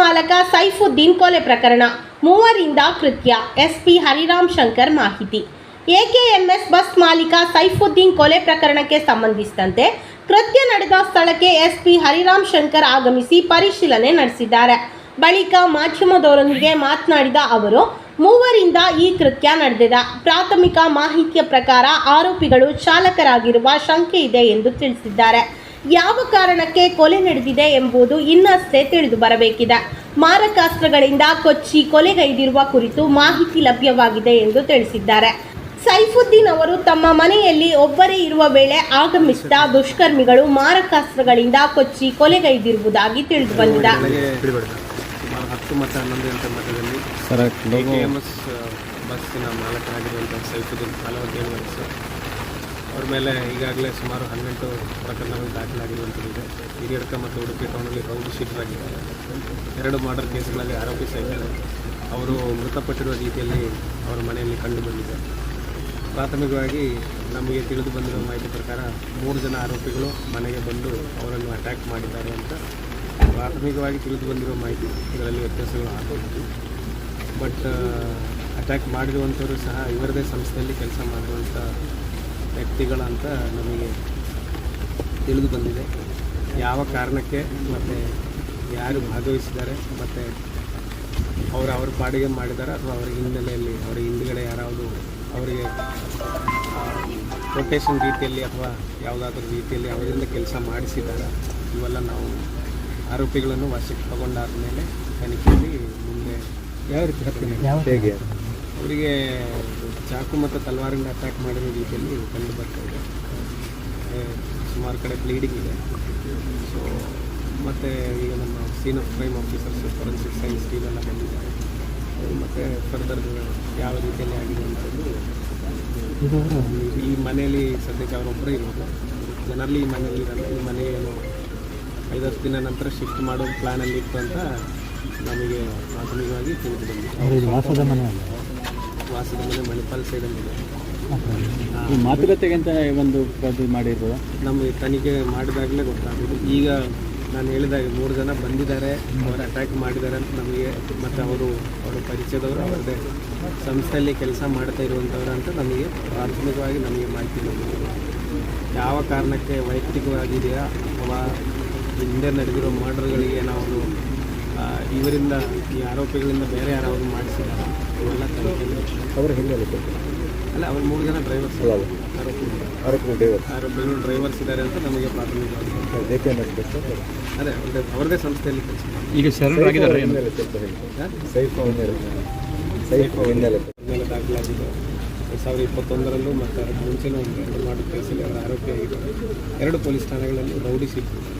ಮಾಲಕ ಸೈಫುದ್ದೀನ್ ಕೊಲೆ ಪ್ರಕರಣ ಮೂವರಿಂದ ಕೃತ್ಯ. ಎಸ್ಪಿ ಹರಿರಾಮ್ ಶಂಕರ್ ಮಾಹಿತಿ. ಎಕೆಎಂಎಸ್ ಬಸ್ ಮಾಲೀಕ ಸೈಫುದ್ದೀನ್ ಕೊಲೆ ಪ್ರಕರಣಕ್ಕೆ ಸಂಬಂಧಿಸಿದಂತೆ ಕೃತ್ಯ ನಡೆದ ಸ್ಥಳಕ್ಕೆ ಎಸ್ಪಿ ಹರಿರಾಮ್ ಶಂಕರ್ ಆಗಮಿಸಿ ಪರಿಶೀಲನೆ ನಡೆಸಿದ್ದಾರೆ. ಬಳಿಕ ಮಾಧ್ಯಮದವರೊಂದಿಗೆ ಮಾತನಾಡಿದ ಅವರು, ಮೂವರಿಂದ ಈ ಕೃತ್ಯ ನಡೆದಿದೆ. ಪ್ರಾಥಮಿಕ ಮಾಹಿತಿಯ ಪ್ರಕಾರ ಆರೋಪಿಗಳು ಚಾಲಕರಾಗಿರುವ ಶಂಕೆ ಇದೆ ಎಂದು ತಿಳಿಸಿದ್ದಾರೆ. ಯಾವ ಕಾರಣಕ್ಕೆ ಕೊಲೆ ನಡೆದಿದೆ ಎಂಬುದು ಇನ್ನಷ್ಟೇ ತಿಳಿದು ಬರಬೇಕಿದೆ. ಮಾರಕಾಸ್ತ್ರಗಳಿಂದ ಕೊಚ್ಚಿ ಕೊಲೆಗೈದಿರುವ ಕುರಿತು ಮಾಹಿತಿ ಲಭ್ಯವಾಗಿದೆ ಎಂದು ತಿಳಿಸಿದ್ದಾರೆ. ಸೈಫುದ್ದೀನ್ ಅವರು ತಮ್ಮ ಮನೆಯಲ್ಲಿ ಒಬ್ಬರೇ ಇರುವ ವೇಳೆ ಆಗಮಿಸಿದ ದುಷ್ಕರ್ಮಿಗಳು ಮಾರಕಾಸ್ತ್ರಗಳಿಂದ ಕೊಚ್ಚಿ ಕೊಲೆಗೈದಿರುವುದಾಗಿ ತಿಳಿದು ಬಂದಿದೆ. ಸುಮಾರು ಹತ್ತು ಮತ್ತು ಹನ್ನೊಂದು ಗಂಟೆ ಬಸ್ಸಿನ ಮಾಲಕರಾಗಿರುವಂಥ ಸೈಫುದ್ದೀನ್ ಅವ್ರ ಮೇಲೆ ಈಗಾಗಲೇ ಸುಮಾರು ಹನ್ನೆಂಟು ಪ್ರಕರಣಗಳು ದಾಖಲಾಗಿರುವಂಥದ್ದಿದೆ ಹಿರಿಯಡ್ಕ ಮತ್ತು ಉಡುಪಿ ಟೌನಲ್ಲಿ ರೌಡಿ ಶೀಟರ್ ಆಗಿದ್ದಾರೆ ಎರಡು ಮರ್ಡರ್ ಕೇಸ್ಗಳಲ್ಲಿ ಆರೋಪಿ ಅವರು ಮೃತಪಟ್ಟಿರುವ ರೀತಿಯಲ್ಲಿ ಅವರ ಮನೆಯಲ್ಲಿ ಕಂಡು ಬಂದಿದೆ. ಪ್ರಾಥಮಿಕವಾಗಿ ನಮಗೆ ತಿಳಿದು ಬಂದಿರುವ ಮಾಹಿತಿ ಪ್ರಕಾರ ಮೂರು ಜನ ಆರೋಪಿಗಳು ಮನೆಗೆ ಬಂದು ಅವರನ್ನು ಅಟ್ಯಾಕ್ ಮಾಡಿದ್ದಾರೆ ಅಂತ ಪ್ರಾಥಮಿಕವಾಗಿ ತಿಳಿದು ಬಂದಿರೋ ಮಾಹಿತಿ ಇದರಲ್ಲಿ ವ್ಯತ್ಯಾಸಗಳು ಆಗಬಹುದು ಬಟ್ ಅಟ್ಯಾಕ್ ಮಾಡಿರುವಂಥವರು ಸಹ ಇವರದೇ ಸಂಸ್ಥೆಯಲ್ಲಿ ಕೆಲಸ ಮಾಡಿರುವಂಥ ವ್ಯಕ್ತಿಗಳಂತ ನಮಗೆ ತಿಳಿದು ಬಂದಿದೆ. ಯಾವ ಕಾರಣಕ್ಕೆ ಮತ್ತು ಯಾರು ಭಾಗವಹಿಸಿದ್ದಾರೆ ಮತ್ತು ಅವರು ಅವ್ರ ಪಾಡಿಗೆ ಮಾಡಿದ್ದಾರೆ ಅಥವಾ ಅವರ ಹಿನ್ನೆಲೆಯಲ್ಲಿ ಅವರ ಹಿಂದುಗಡೆ ಯಾರಾವುದು ಅವರಿಗೆ ಕೊಟೇಶನ್ ರೀತಿಯಲ್ಲಿ ಅಥವಾ ಯಾವುದಾದ್ರೂ ರೀತಿಯಲ್ಲಿ ಅವರಿಂದ ಕೆಲಸ ಮಾಡಿಸಿದ್ದಾರೆ ಇವೆಲ್ಲ ನಾವು ಆರೋಪಿಗಳನ್ನು ವಶಕ್ಕೆ ತಗೊಂಡಾದ ಮೇಲೆ ತನಿಖೆಯಲ್ಲಿ ಮುಂದೆ ಯಾವ ರೀತಿ ಹೇಗೆ? ಅವರಿಗೆ ಚಾಕು ಮತ್ತು ತಲವಾರಿಂದ ಅಟ್ಯಾಕ್ ಮಾಡಿರೋ ರೀತಿಯಲ್ಲಿ ಕಂಡು ಬರ್ತಾ ಇದೆ. ಸುಮಾರು ಕಡೆ ಬ್ಲೀಡಿಂಗ್ ಇದೆ. ಸೊ ಮತ್ತು ಈಗ ನಮ್ಮ scene of crime officers forensic science team ಎಲ್ಲ ಬಂದಿದ್ದಾರೆ. ಮತ್ತು ಫರ್ದರ್ ಯಾವ ರೀತಿಯಲ್ಲಿ ಆಗಿದೆ ಅಂತಂದು ಈ ಮನೆಯಲ್ಲಿ ಸದ್ಯಕ್ಕೆ ಅವರೊಬ್ಬರೇ ಇರೋದು. ಜನರಲ್ಲಿ ಈ ಮನೆಯಲ್ಲಿ ಈ ಮನೆ ಏನು ಐದತ್ತು ದಿನ ನಂತರ ಶಿಫ್ಟ್ ಮಾಡೋ ಪ್ಲ್ಯಾನಲ್ಲಿ ಇತ್ತು ಅಂತ ನಮಗೆ ಪ್ರಾಥಮಿಕವಾಗಿ ತಿಳಿದು ಬಂದಿದೆ. ಮನೆ ಮಣಿಪಾಲ್ ಸೈಡಲ್ಲಿದೆ ಈ ಮಾತುಕತೆಗೆ ಅಂತ ಒಂದು ಅದು ಮಾಡಿರ್ಬೋದಾ? ನಮಗೆ ತನಿಖೆ ಮಾಡಿದಾಗಲೇ ಗೊತ್ತಾಗೋದು ಈಗ ನಾನು ಹೇಳಿದಾಗ ಮೂರು ಜನ ಬಂದಿದ್ದಾರೆ ಅವರು ಅಟ್ಯಾಕ್ ಮಾಡಿದ್ದಾರೆ ಅಂತ ನಮಗೆ ಮತ್ತು ಅವರು ಅವರ ಪರಿಚಯದವರು ಅವರದೇ ಸಂಸ್ಥೆಯಲ್ಲಿ ಕೆಲಸ ಮಾಡ್ತಾ ಇರುವಂಥವ್ರು ಅಂತ ನಮಗೆ ಪ್ರಾಥಮಿಕವಾಗಿ ನಮಗೆ ಮಾಹಿತಿ ಬಂದಿದೆ. ಯಾವ ಕಾರಣಕ್ಕೆ ವೈಯಕ್ತಿಕವಾಗಿದೆಯಾ ಅಥವಾ ಹಿಂದೆ ನಡೆದಿರೋ ಮರ್ಡರ್ಗಳಿಗೆ ನಾವು ಇವರಿಂದ ಈ ಆರೋಪಿಗಳಿಂದ ಬೇರೆ ಯಾರಾದರೂ ಮಾಡಿಸಿದ್ದಾರೆ? ಇವೆಲ್ಲ ಅವರ ಹಿನ್ನೆಲೆ ಅಲ್ಲ ಅವ್ರು ಮೂರು ಜನ ಡ್ರೈವರ್ಸ್ ಅಲ್ಲ ಆರೋಪಿ ಡ್ರೈವರ್ ಆರೋಗ್ಯ ಡ್ರೈವರ್ಸ್ ಇದ್ದಾರೆ ಅಂತ ನಮಗೆ ಪ್ರಾಥಮಿಕವಾಗಿ ಎಸ್ ಬಸ್ ಅದೇ ಅವ್ರದ್ದೇ ಅವ್ರದ್ದೇ ಸಂಸ್ಥೆಯಲ್ಲಿ ಕೆಲಸ ಈಗ ಶರಣರಾಗಿದ್ದಾರೆ ಸೈಫ್ ಹಿನ್ನೆಲೆ ಸೈಫ್ ಹಿನ್ನೆಲೆ ದಾಖಲಾಗಿದೆ. ಎರಡು ಸಾವಿರದ ಇಪ್ಪತ್ತೊಂದರಲ್ಲೂ ಮತ್ತು ಅದಕ್ಕೆ ಮುಂಚೆನೂ ಒಂದು ಎರಡು ಮಾಡಿ ಕೇಸಲ್ಲಿ ಅವರ ಆರೋಪಿಯಾಗಿದ್ದಾರೆ ಎರಡು ಪೊಲೀಸ್ ಠಾಣೆಗಳಲ್ಲಿ ರೌಡಿ ಸಿಕ್ಕಿದೆ